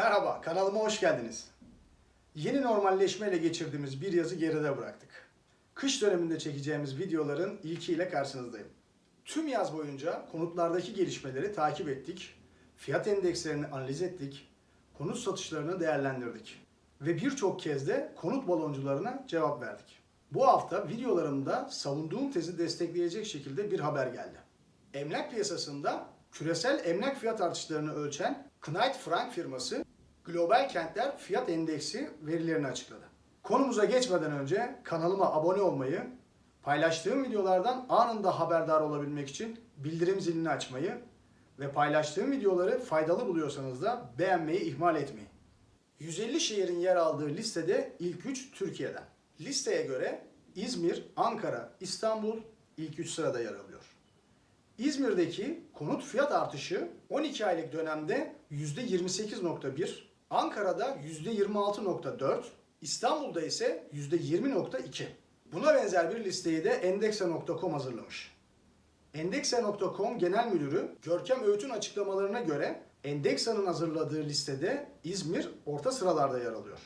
Merhaba, kanalıma hoş geldiniz. Yeni normalleşmeyle geçirdiğimiz bir yazı geride bıraktık. Kış döneminde çekeceğimiz videoların ilkiyle karşınızdayım. Tüm yaz boyunca konutlardaki gelişmeleri takip ettik, fiyat endekslerini analiz ettik, konut satışlarını değerlendirdik ve birçok kez de konut baloncularına cevap verdik. Bu hafta videolarımda savunduğum tezi destekleyecek şekilde bir haber geldi. Emlak piyasasında küresel emlak fiyat artışlarını ölçen Knight Frank firması Global Kentler Fiyat Endeksi verilerini açıkladı. Konumuza geçmeden önce kanalıma abone olmayı, paylaştığım videolardan anında haberdar olabilmek için bildirim zilini açmayı ve paylaştığım videoları faydalı buluyorsanız da beğenmeyi ihmal etmeyin. 150 şehrin yer aldığı listede ilk 3 Türkiye'den. Listeye göre İzmir, Ankara, İstanbul ilk 3 sırada yer alıyor. İzmir'deki konut fiyat artışı 12 aylık dönemde %28.1, Ankara'da %26.4, İstanbul'da ise %20.2. Buna benzer bir listeyi de Endeksa.com hazırlamış. Endeksa.com Genel Müdürü Görkem Öğüt'ün açıklamalarına göre Endeksa'nın hazırladığı listede İzmir orta sıralarda yer alıyor.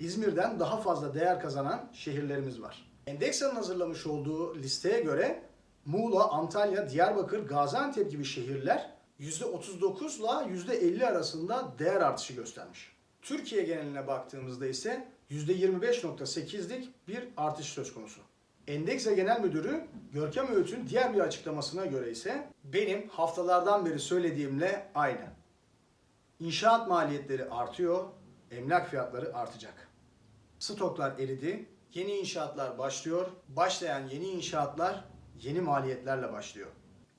İzmir'den daha fazla değer kazanan şehirlerimiz var. Endeksa'nın hazırlamış olduğu listeye göre Muğla, Antalya, Diyarbakır, Gaziantep gibi şehirler %39 ile %50 arasında değer artışı göstermiş. Türkiye geneline baktığımızda ise %25.8'lik bir artış söz konusu. Endeksa Genel Müdürü Görkem Öğüt'ün diğer bir açıklamasına göre ise benim haftalardan beri söylediğimle aynı. İnşaat maliyetleri artıyor, emlak fiyatları artacak. Stoklar eridi, yeni inşaatlar başlıyor. Başlayan yeni inşaatlar yeni maliyetlerle başlıyor.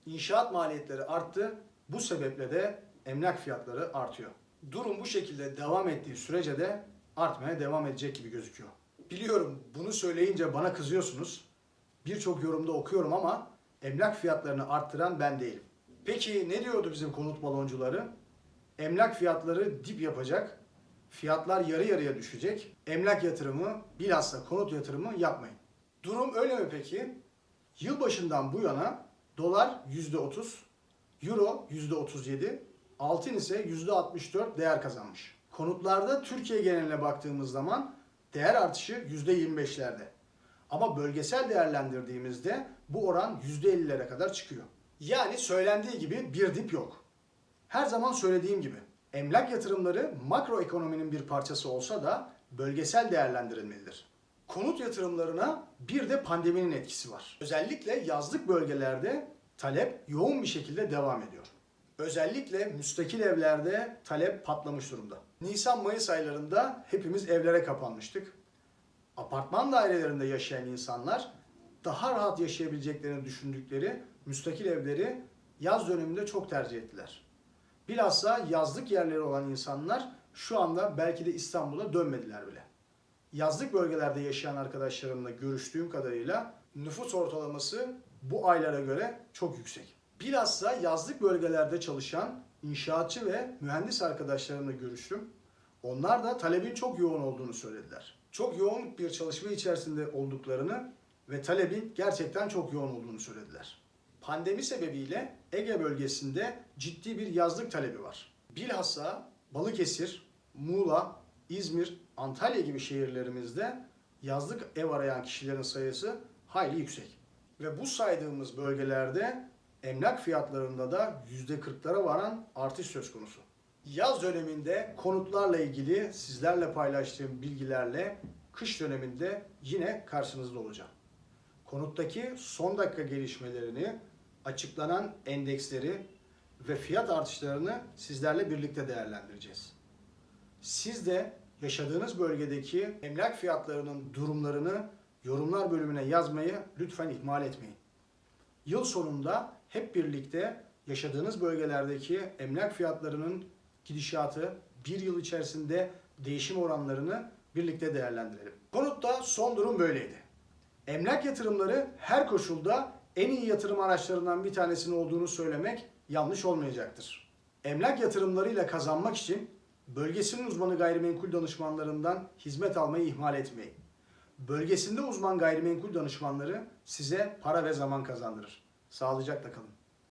İnşaat maliyetleri arttı, bu sebeple de emlak fiyatları artıyor. Durum bu şekilde devam ettiği sürece de artmaya devam edecek gibi gözüküyor. Biliyorum bunu söyleyince bana kızıyorsunuz. Birçok yorumda okuyorum ama emlak fiyatlarını arttıran ben değilim. Peki ne diyordu bizim konut baloncuları? Emlak fiyatları dip yapacak, fiyatlar yarı yarıya düşecek. Emlak yatırımı bilhassa konut yatırımı yapmayın. Durum öyle mi peki? Yılbaşından bu yana dolar %30, euro %37, altın ise %64 değer kazanmış. Konutlarda Türkiye geneline baktığımız zaman değer artışı %25'lerde. Ama bölgesel değerlendirdiğimizde bu oran %50'lere kadar çıkıyor. Yani söylendiği gibi bir dip yok. Her zaman söylediğim gibi emlak yatırımları makro ekonominin bir parçası olsa da bölgesel değerlendirilmelidir. Konut yatırımlarına bir de pandeminin etkisi var. Özellikle yazlık bölgelerde talep yoğun bir şekilde devam ediyor. Özellikle müstakil evlerde talep patlamış durumda. Nisan-Mayıs aylarında hepimiz evlere kapanmıştık. Apartman dairelerinde yaşayan insanlar daha rahat yaşayabileceklerini düşündükleri müstakil evleri yaz döneminde çok tercih ettiler. Bilhassa yazlık yerleri olan insanlar şu anda belki de İstanbul'a dönmediler bile. Yazlık bölgelerde yaşayan arkadaşlarımla görüştüğüm kadarıyla nüfus ortalaması bu aylara göre çok yüksek. Bilhassa yazlık bölgelerde çalışan inşaatçı ve mühendis arkadaşlarımla görüştüm. Onlar da talebin çok yoğun olduğunu söylediler. Çok yoğun bir çalışma içerisinde olduklarını ve talebin gerçekten çok yoğun olduğunu söylediler. Pandemi sebebiyle Ege bölgesinde ciddi bir yazlık talebi var. Bilhassa Balıkesir, Muğla, İzmir, Antalya gibi şehirlerimizde yazlık ev arayan kişilerin sayısı hayli yüksek. Ve bu saydığımız bölgelerde emlak fiyatlarında da %40'lara varan artış söz konusu. Yaz döneminde konutlarla ilgili sizlerle paylaştığım bilgilerle kış döneminde yine karşınızda olacağım. Konuttaki son dakika gelişmelerini, açıklanan endeksleri ve fiyat artışlarını sizlerle birlikte değerlendireceğiz. Siz de yaşadığınız bölgedeki emlak fiyatlarının durumlarını yorumlar bölümüne yazmayı lütfen ihmal etmeyin. Yıl sonunda hep birlikte yaşadığınız bölgelerdeki emlak fiyatlarının gidişatı, bir yıl içerisinde değişim oranlarını birlikte değerlendirelim. Konutta son durum böyleydi. Emlak yatırımları her koşulda en iyi yatırım araçlarından bir tanesinin olduğunu söylemek yanlış olmayacaktır. Emlak yatırımlarıyla kazanmak için bölgesinin uzmanı gayrimenkul danışmanlarından hizmet almayı ihmal etmeyin. Bölgesinde uzman gayrimenkul danışmanları size para ve zaman kazandırır. Sağlıcakla kalın.